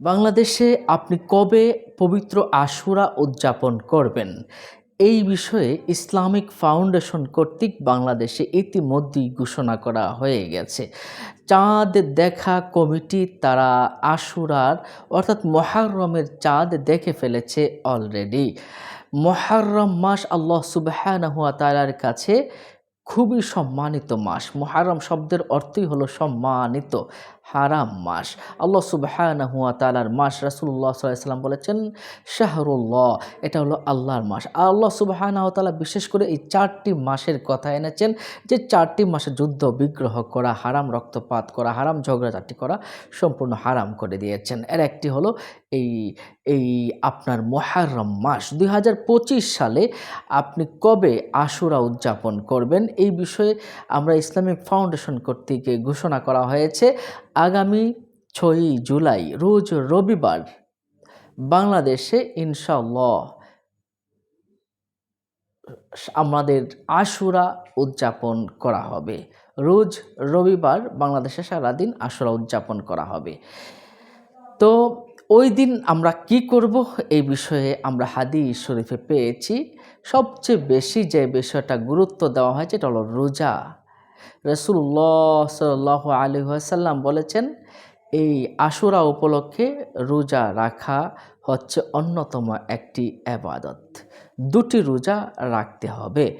বাংলাদেশে আপনি কবে পবিত্র আশুরা উদযাপন করবেন? এই বিষয়ে ইসলামিক ফাউন্ডেশন কর্তৃক বাংলাদেশে ইতিমধ্যেই ঘোষণা করা হয়ে গেছে। চাঁদ দেখা কমিটি তারা আশুরার, অর্থাৎ মহারমের চাঁদ দেখে ফেলেছে অলরেডি মহারম মাস আল্লাহ সুবাহানহুয়া তালার কাছে খুবই সম্মানিত মাস। মহারম শব্দের অর্থই হলো সম্মানিত। হারাম মাস। আল্লাহ সুবাহানহুয়া তালার মাস রাসুল্লাহ সাল্লাম বলেছেন, শাহরুল্লাহ এটা হলো আল্লাহর মাস। আল্লাহ সুবাহানাহ তালা বিশেষ করে এই চারটি মাসের কথা এনেছেন, যে চারটি মাসে যুদ্ধ, বিগ্রহ করা, হারাম রক্তপাত করা, হারাম ঝগড়াঝাটি করা সম্পূর্ণ হারাম করে দিয়েছেন। এর একটি হলো এই এই আপনার মহারম মাস। দু হাজার পঁচিশ সালে আপনি কবে আশুরা উদযাপন করবেন? এই বিষয়ে আমরা ইসলামিক ফাউন্ডেশন কর্তৃক ঘোষণা করা হয়েছে। আগামী ছয়ই জুলাই, রোজ রবিবার বাংলাদেশে ইনশাল্লাহ আমাদের আশুরা উদযাপন করা হবে। রোজ রবিবার বাংলাদেশে সারাদিন আশুরা উদযাপন করা হবে। তো ওই দিন আমরা কি করব এই বিষয়ে আমরা হাদি শরীফে পেয়েছি। সবচেয়ে বেশি যে বিষয়টা গুরুত্ব দেওয়া হয় যেটা হলো রোজা। রসুল্লাহ সাল আলী আসাল্লাম বলেছেন, এই আশুরা উপলক্ষে রোজা রাখা হচ্ছে অন্যতম একটি আবাদত। দুটি রোজা রাখতে হবে।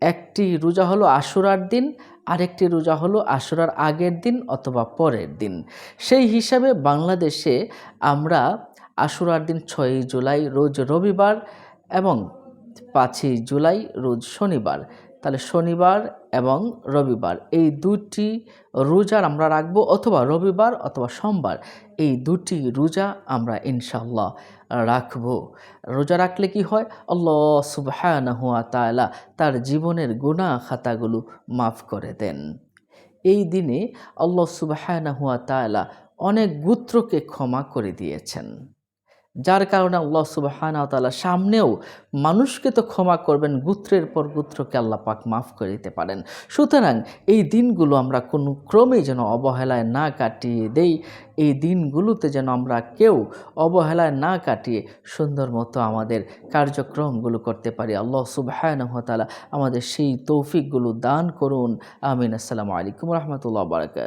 একটি রোজা হলো আশুরার দিন, আরেকটি রোজা হলো আশুরার আগের দিন অথবা পরের দিন। সেই হিসাবে বাংলাদেশে আমরা আশুরার দিন ছয়ই জুলাই রোজ রবিবার এবং পাঁচই জুলাই রোজ শনিবার তাহলে শনিবার এবং রবিবার, এই দুটি রোজার আমরা রাখব অথবা রবিবার অথবা সোমবার, এই দুটি রোজা আমরা ইনশাল্লাহ রাখব। রোজা রাখলে কি হয়? আল্লাহ সুবাহানহুয়া তালা তার জীবনের গুণা খাতাগুলো মাফ করে দেন। এই দিনে আল্লাহ সুবাহানহুয়া তালা অনেক গুত্রকে ক্ষমা করে দিয়েছেন। যার কারণে আল্লাহ সুবাহানা তালা সামনেও মানুষকে তো ক্ষমা করবেন, গুত্রের পর গুত্রকে আল্লাহ পাক মাফ করে দিতে পারেন। সুতরাং এই দিনগুলো আমরা কোনো ক্রমেই যেন অবহেলায় না কাটিয়ে দেই। এই দিনগুলোতে যেন আমরা কেউ অবহেলায় না কাটিয়ে সুন্দর মতো আমাদের কার্যক্রমগুলো করতে পারি। আল্লাহ সুবাহানহতালা আমাদের সেই তৌফিকগুলো দান করুন। আমিন। আসসালামু আলাইকুম রহমতুল্লাহ বারকাত